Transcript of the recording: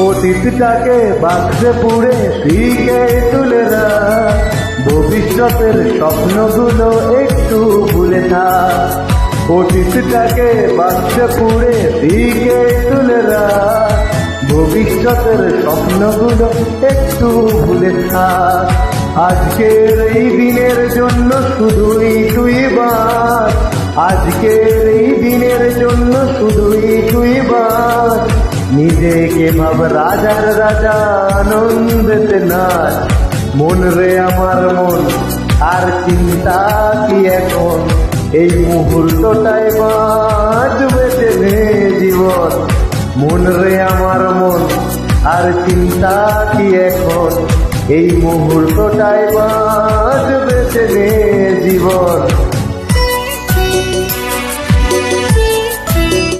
অতীতটাকে বাক্সে পুড়ে শিখে তুলে না ভবিষ্যতের স্বপ্নগুলো একটু ভুলে না অতীতটাকে বাক্সে পুড়ে শিখে ভবিষ্যতের স্বপ্নগুলো একটু ভুলে থাক আজকের এই দিনের জন্য শুধুই তুই বাস। আজকের এই দিনের জন্য শুধুই তুই বাস। নিজেকে ভাব রাজার রাজা আনন্দেতে নাচ। মন রে আমার মন, আর চিন্তা কি এখন? এই মুহূর্তটাই বাঁচবে চিন্তা কি এখন? এই মুহূর্তটাই বা